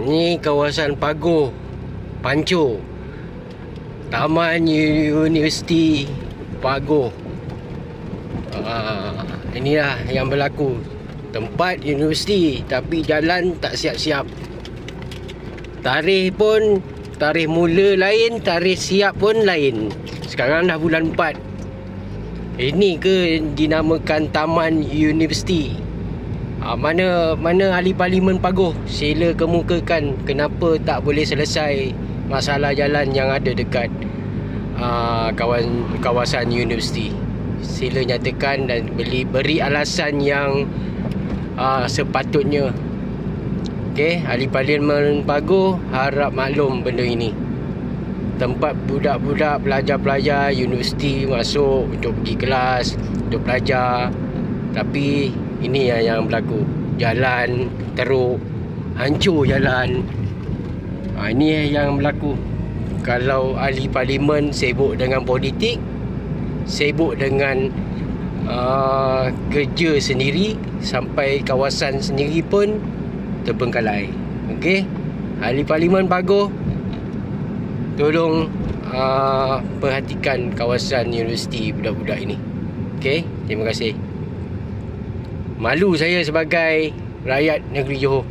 Ni kawasan Pagoh Panco. Taman Universiti Pagoh uh, Inilah yang berlaku. Tempat universiti Tapi jalan tak siap-siap. Tarikh pun Tarikh mula lain Tarikh siap pun lain. Sekarang dah bulan 4 Ini ke dinamakan Taman Universiti Ha, mana mana ahli parlimen Pagoh sila kemukakan kenapa tak boleh selesai masalah jalan yang ada dekat uh, kawan kawasan universiti. Sila nyatakan dan beri beri alasan yang uh, sepatutnya. Okey, ahli parlimen Pagoh harap maklum benda ini. Tempat budak-budak pelajar-pelajar universiti masuk untuk pergi kelas, untuk belajar. Tapi ini yang, yang berlaku. Jalan teruk Hancur jalan. Ha, Ini yang berlaku. Kalau ahli parlimen sibuk dengan politik Sibuk dengan uh, Kerja sendiri Sampai kawasan sendiri pun Terbengkalai. Okey? Ahli parlimen bagus. Tolong uh, Perhatikan kawasan universiti budak-budak ini. Okey? Terima kasih Malu saya sebagai rakyat negeri Johor.